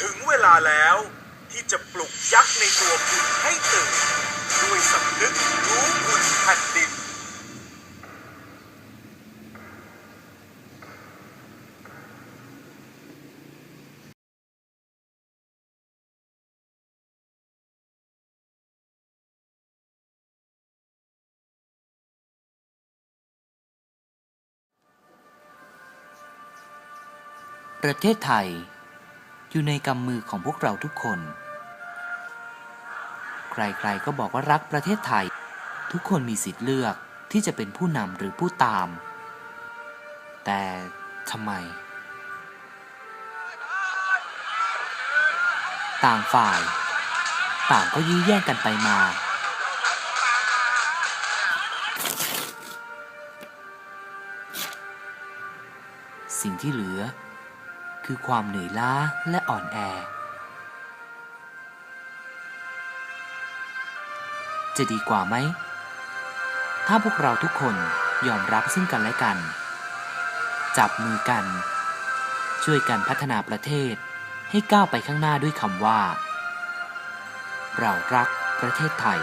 ถึงเวลาแล้วที่จะปลุกยักษ์ในตัวคุณให้ตื่น ด้วยสำนึกรู้คุณแผ่นดิน ประเทศไทย อยู่ในกำมือของพวกเราทุกคน ใครๆก็บอกว่ารักประเทศไทย ทุกคนมีสิทธิ์เลือกที่จะเป็นผู้นำหรือผู้ตาม แต่ทำไม ต่างฝ่าย ต่างก็ยื้อแย่งกันไปมา สิ่งที่เหลือ คือความเหนื่อยล้าและอ่อนแอ จะดีกว่าไหม ถ้าพวกเราทุกคนยอมรับซึ่งกันและกัน จับมือกัน ช่วยกันพัฒนาประเทศให้ก้าวไปข้างหน้าด้วยคำว่า เรารักประเทศไทย